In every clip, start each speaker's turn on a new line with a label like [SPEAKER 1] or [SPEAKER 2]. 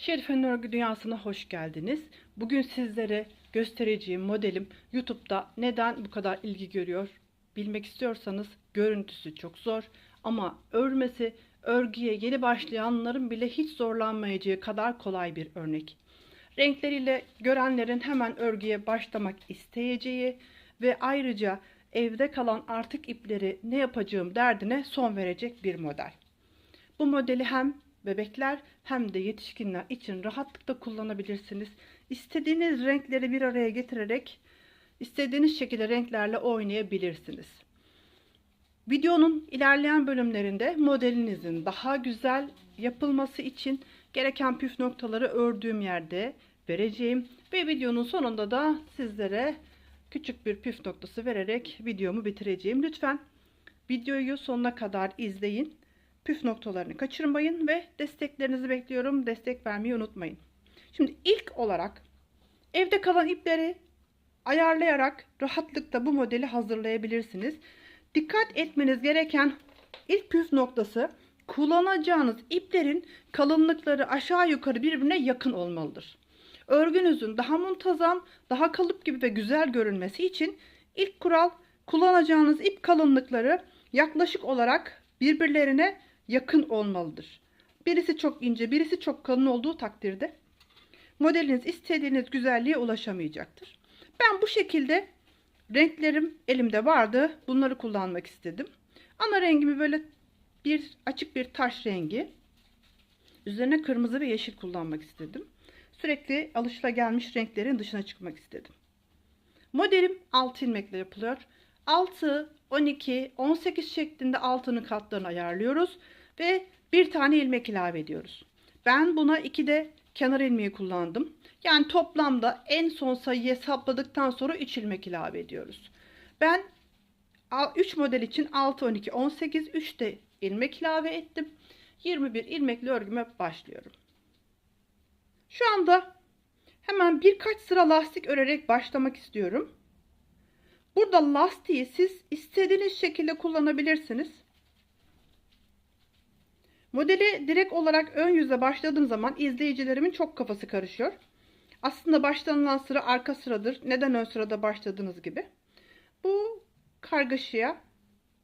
[SPEAKER 1] Şerife'nin örgü dünyasına hoş geldiniz. Bugün sizlere göstereceğim modelim YouTube'da neden bu kadar ilgi görüyor bilmek istiyorsanız görüntüsü çok zor ama örmesi örgüye yeni başlayanların bile hiç zorlanmayacağı kadar kolay bir örnek. Renkleriyle görenlerin hemen örgüye başlamak isteyeceği ve ayrıca evde kalan artık ipleri ne yapacağım derdine son verecek bir model. Bu modeli hem bebekler hem de yetişkinler için rahatlıkla kullanabilirsiniz. İstediğiniz renkleri bir araya getirerek istediğiniz şekilde renklerle oynayabilirsiniz. Videonun ilerleyen bölümlerinde modelinizin daha güzel yapılması için gereken püf noktaları ördüğüm yerde vereceğim ve videonun sonunda da sizlere küçük bir püf noktası vererek videomu bitireceğim. Lütfen videoyu sonuna kadar izleyin. Püf noktalarını kaçırmayın ve desteklerinizi bekliyorum. Destek vermeyi unutmayın. Şimdi ilk olarak evde kalan ipleri ayarlayarak rahatlıkla bu modeli hazırlayabilirsiniz. Dikkat etmeniz gereken ilk püf noktası kullanacağınız iplerin kalınlıkları aşağı yukarı birbirine yakın olmalıdır. Örgünüzün daha muntazam, daha kalıp gibi ve güzel görünmesi için ilk kural kullanacağınız ip kalınlıkları yaklaşık olarak birbirlerine yakın olmalıdır. Birisi çok ince, birisi çok kalın olduğu takdirde modeliniz istediğiniz güzelliğe ulaşamayacaktır. Ben bu şekilde renklerim elimde vardı. Bunları kullanmak istedim. Ana rengimi böyle bir açık bir taş rengi. Üzerine kırmızı ve yeşil kullanmak istedim. Sürekli alışılagelmiş renklerin dışına çıkmak istedim. Modelim 6 ilmekle yapılıyor. 6, 12, 18 şeklinde altının katlarını ayarlıyoruz ve bir tane ilmek ilave ediyoruz. Ben buna 2 de kenar ilmeği kullandım. Yani toplamda en son sayıyı hesapladıktan sonra 3 ilmek ilave ediyoruz. Ben 3 model için 6, 12, 18, 3 de ilmek ilave ettim. 21 ilmekli örgüme başlıyorum. Şu anda hemen birkaç sıra lastik örerek başlamak istiyorum. Burada lastiği siz istediğiniz şekilde kullanabilirsiniz. Modeli direkt olarak ön yüze başladığım zaman izleyicilerimin çok kafası karışıyor. Aslında başlanılan sıra arka sıradır. Neden ön sırada başladığınız gibi. Bu kargaşaya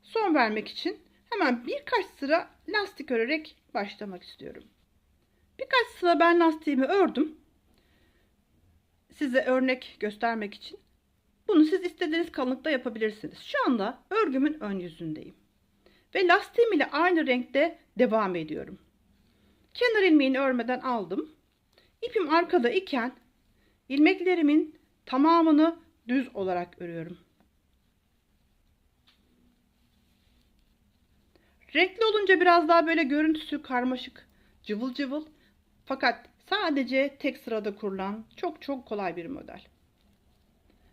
[SPEAKER 1] son vermek için hemen birkaç sıra lastik örerek başlamak istiyorum. Birkaç sıra ben lastiğimi ördüm. Size örnek göstermek için. Bunu siz istediğiniz kalınlıkta yapabilirsiniz. Şu anda örgümün ön yüzündeyim. Ve lastiğim ile aynı renkte devam ediyorum. Kenar ilmeğini örmeden aldım. İpim arkada iken ilmeklerimin tamamını düz olarak örüyorum. Renkli olunca biraz daha böyle görüntüsü karmaşık, cıvıl cıvıl. Fakat sadece tek sırada kurulan çok çok kolay bir model.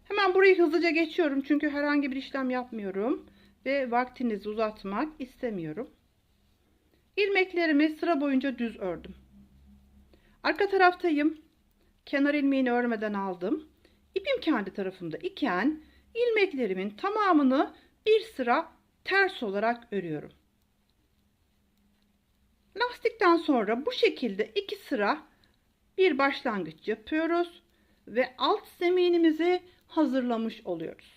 [SPEAKER 1] Hemen burayı hızlıca geçiyorum çünkü herhangi bir işlem yapmıyorum ve vaktinizi uzatmak istemiyorum. İlmeklerimi sıra boyunca düz ördüm. Arka taraftayım. Kenar ilmeğini örmeden aldım. İpim kendi tarafımda iken ilmeklerimin tamamını bir sıra ters olarak örüyorum. Lastikten sonra bu şekilde iki sıra bir başlangıç yapıyoruz ve alt zeminimizi hazırlamış oluyoruz.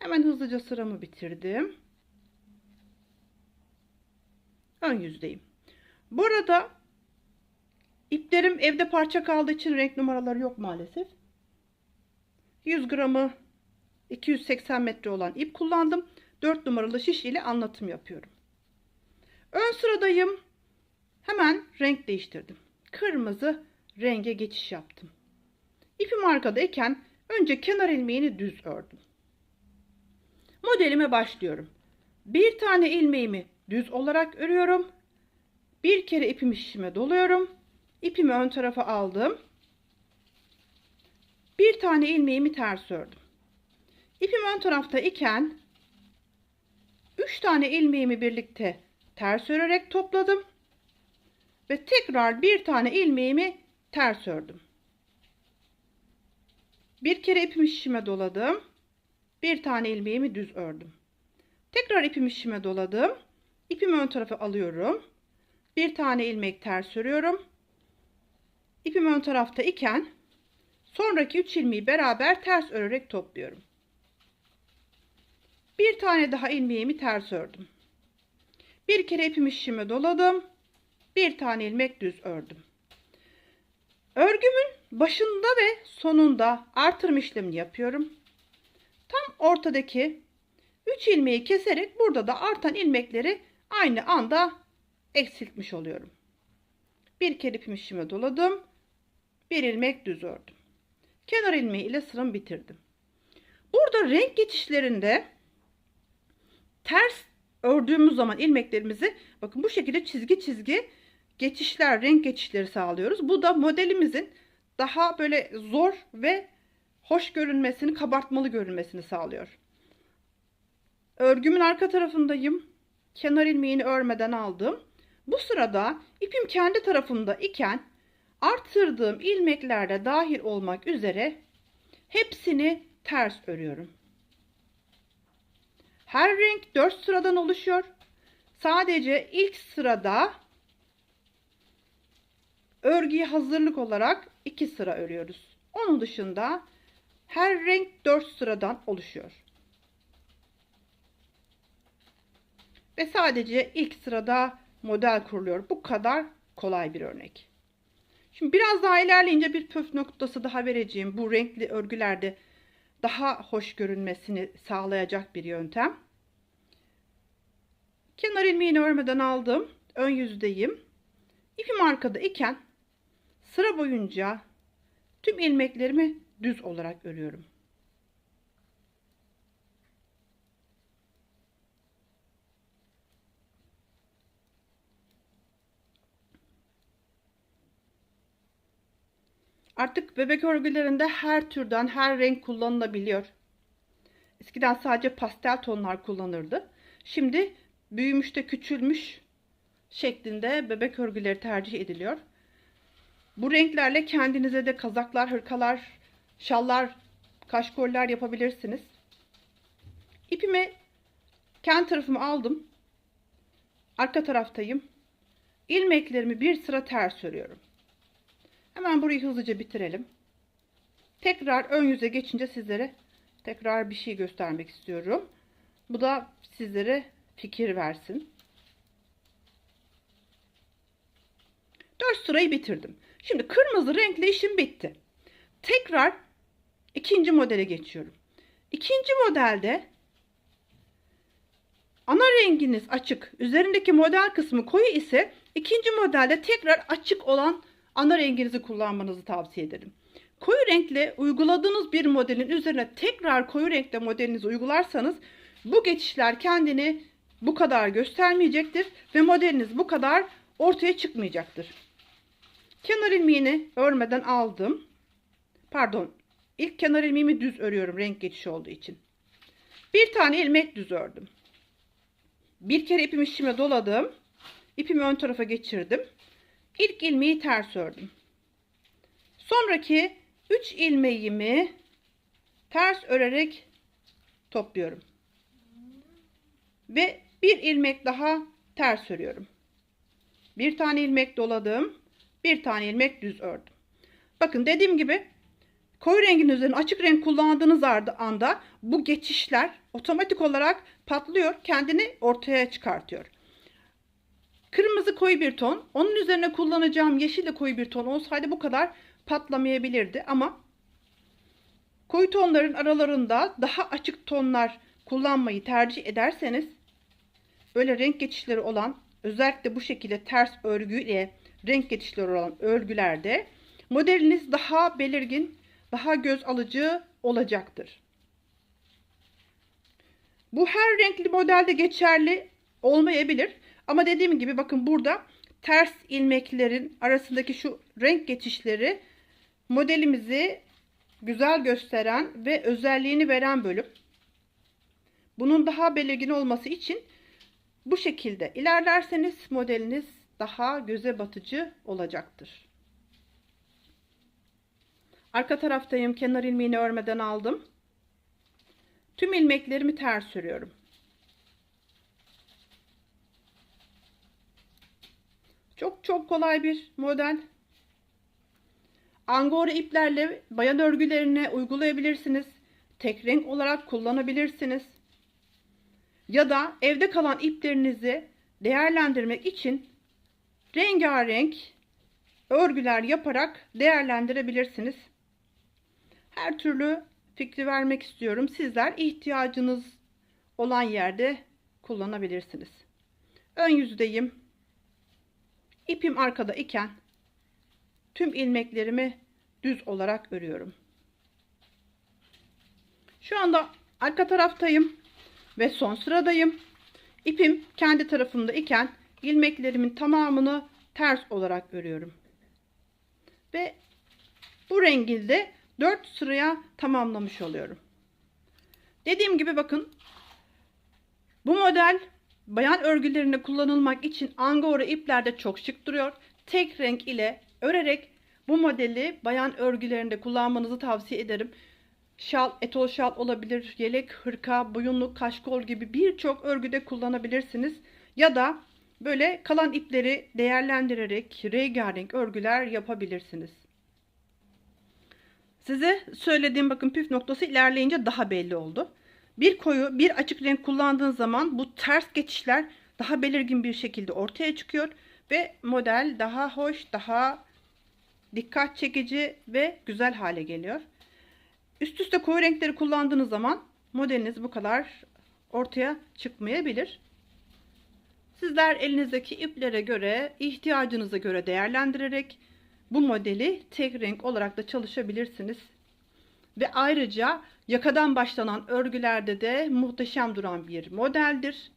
[SPEAKER 1] Hemen hızlıca sıramı bitirdim. Ön yüzdeyim. Bu arada iplerim evde parça kaldığı için renk numaraları yok maalesef. 100 gramı 280 metre olan ip kullandım. 4 numaralı şiş ile anlatım yapıyorum. Ön sıradayım. Hemen renk değiştirdim. Kırmızı renge geçiş yaptım. İpim arkadayken önce kenar ilmeğini düz ördüm. Modelime başlıyorum. Bir tane ilmeğimi düz olarak örüyorum. Bir kere ipimi şişime doluyorum. İpimi ön tarafa aldım. Bir tane ilmeğimi ters ördüm. İpim ön tarafta iken 3 tane ilmeğimi birlikte ters örerek topladım. Ve tekrar bir tane ilmeğimi ters ördüm. Bir kere ipimi şişime doladım. Bir tane ilmeğimi düz ördüm. Tekrar ipimi şişime doladım. İpimi ön tarafa alıyorum. Bir tane ilmek ters örüyorum. İpim ön tarafta iken sonraki 3 ilmeği beraber ters örerek topluyorum. Bir tane daha ilmeğimi ters ördüm. Bir kere ipimi şişime doladım. Bir tane ilmek düz ördüm. Örgümün başında ve sonunda artırma işlemini yapıyorum. Tam ortadaki 3 ilmeği keserek burada da artan ilmekleri aynı anda eksiltmiş oluyorum. Bir kere şişime doladım. Bir ilmek düz ördüm. Kenar ilmeği ile sıramı bitirdim. Burada renk geçişlerinde ters ördüğümüz zaman ilmeklerimizi bakın bu şekilde çizgi çizgi geçişler, renk geçişleri sağlıyoruz. Bu da modelimizin daha böyle zor ve hoş görünmesini, kabartmalı görünmesini sağlıyor. Örgümün arka tarafındayım. Kenar ilmeğini örmeden aldım. Bu sırada ipim kendi tarafımda iken arttırdığım ilmeklerde dahil olmak üzere hepsini ters örüyorum. Her renk 4 sıradan oluşuyor. Sadece ilk sırada örgüye hazırlık olarak 2 sıra örüyoruz. Onun dışında her renk 4 sıradan oluşuyor. Ve sadece ilk sırada model kuruluyor. Bu kadar kolay bir örnek. Şimdi biraz daha ilerleyince bir püf noktası daha vereceğim. Bu renkli örgülerde daha hoş görünmesini sağlayacak bir yöntem. Kenar ilmeğini örmeden aldım. Ön yüzdeyim. İpim arkada iken sıra boyunca tüm ilmeklerimi düz olarak örüyorum. Artık bebek örgülerinde her türden her renk kullanılabiliyor. Eskiden sadece pastel tonlar kullanırdı. Şimdi büyümüş de küçülmüş şeklinde bebek örgüleri tercih ediliyor. Bu renklerle kendinize de kazaklar, hırkalar, şallar, kaşkoller yapabilirsiniz. İpimi kendi tarafımı aldım. Arka taraftayım. İlmeklerimi bir sıra ters örüyorum. Hemen burayı hızlıca bitirelim. Tekrar ön yüze geçince sizlere tekrar bir şey göstermek istiyorum. Bu da sizlere fikir versin. 4 sırayı bitirdim. Şimdi kırmızı renkli işim bitti. Tekrar ikinci modele geçiyorum. İkinci modelde ana renginiz açık, üzerindeki model kısmı koyu ise ikinci modelde tekrar açık olan ana renginizi kullanmanızı tavsiye ederim. Koyu renkle uyguladığınız bir modelin üzerine tekrar koyu renkle modelinizi uygularsanız bu geçişler kendini bu kadar göstermeyecektir ve modeliniz bu kadar ortaya çıkmayacaktır. Kenar ilmeğini örmeden aldım. Pardon. İlk kenar ilmeğimi düz örüyorum renk geçişi olduğu için. Bir tane ilmek düz ördüm. Bir kere ipimi şişime doladım. İpimi ön tarafa geçirdim. İlk ilmeği ters ördüm. Sonraki 3 ilmeğimi ters örerek topluyorum. Ve bir ilmek daha ters örüyorum. Bir tane ilmek doladım. Bir tane ilmek düz ördüm. Bakın dediğim gibi koyu rengin üzerine açık renk kullandığınız anda bu geçişler otomatik olarak patlıyor. Kendini ortaya çıkartıyor. Kırmızı koyu bir ton. Onun üzerine kullanacağım yeşil de koyu bir ton olsaydı bu kadar patlamayabilirdi. Ama koyu tonların aralarında daha açık tonlar kullanmayı tercih ederseniz böyle renk geçişleri olan özellikle bu şekilde ters örgüyle renk geçişleri olan örgülerde modeliniz daha belirgin, daha göz alıcı olacaktır. Bu her renkli modelde geçerli olmayabilir. Ama dediğim gibi bakın burada ters ilmeklerin arasındaki şu renk geçişleri modelimizi güzel gösteren ve özelliğini veren bölüm. Bunun daha belirgin olması için bu şekilde ilerlerseniz modeliniz daha göze batıcı olacaktır. Arka taraftayım. Kenar ilmeğini örmeden aldım. Tüm ilmeklerimi ters örüyorum. Çok çok kolay bir model. Angora iplerle bayan örgülerine uygulayabilirsiniz. Tek renk olarak kullanabilirsiniz. Ya da evde kalan iplerinizi değerlendirmek için rengarenk örgüler yaparak değerlendirebilirsiniz. Her türlü fikri vermek istiyorum. Sizler ihtiyacınız olan yerde kullanabilirsiniz. Ön yüzdeyim. İpim arkada iken tüm ilmeklerimi düz olarak örüyorum. Şu anda arka taraftayım ve son sıradayım. İpim kendi tarafımda iken ilmeklerimin tamamını ters olarak örüyorum. Ve bu renginde 4 sıraya tamamlamış oluyorum. Dediğim gibi bakın bu model bayan örgülerinde kullanılmak için angora iplerde çok şık duruyor. Tek renk ile örerek bu modeli bayan örgülerinde kullanmanızı tavsiye ederim. Şal, etol şal olabilir, yelek, hırka, boyunluk, kaşkol gibi birçok örgüde kullanabilirsiniz. Ya da böyle kalan ipleri değerlendirerek rengarenk örgüler yapabilirsiniz. Size söylediğim bakın püf noktası ilerleyince daha belli oldu. Bir koyu bir açık renk kullandığın zaman bu ters geçişler daha belirgin bir şekilde ortaya çıkıyor ve model daha hoş, daha dikkat çekici ve güzel hale geliyor. Üst üste koyu renkleri kullandığınız zaman modeliniz bu kadar ortaya çıkmayabilir. Sizler elinizdeki iplere göre, ihtiyacınıza göre değerlendirerek bu modeli tek renk olarak da çalışabilirsiniz. Ve ayrıca yakadan başlanan örgülerde de muhteşem duran bir modeldir.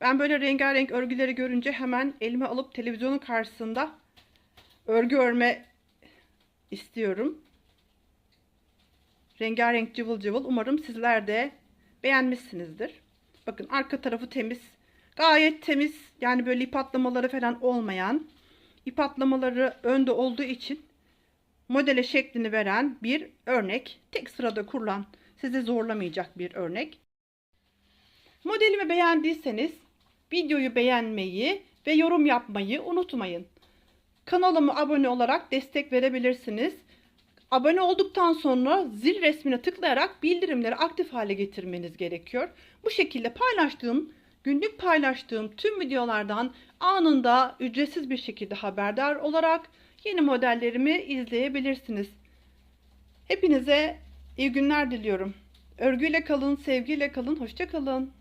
[SPEAKER 1] Ben böyle rengarenk örgüleri görünce hemen elime alıp televizyonun karşısında örgü örme istiyorum. Rengarenk cıvıl cıvıl. Umarım sizler de beğenmişsinizdir. Bakın arka tarafı temiz. Gayet temiz. Yani böyle ip atlamaları falan olmayan. ip atlamaları önde olduğu için modele şeklini veren bir örnek. Tek sırada kurulan, sizi zorlamayacak bir örnek. Modelimi beğendiyseniz videoyu beğenmeyi ve yorum yapmayı unutmayın. Kanalıma abone olarak destek verebilirsiniz. Abone olduktan sonra zil resmine tıklayarak bildirimleri aktif hale getirmeniz gerekiyor. Bu şekilde paylaştığım, günlük paylaştığım tüm videolardan anında ücretsiz bir şekilde haberdar olarak yeni modellerimi izleyebilirsiniz. Hepinize iyi günler diliyorum. Örgüyle kalın, sevgiyle kalın, hoşça kalın.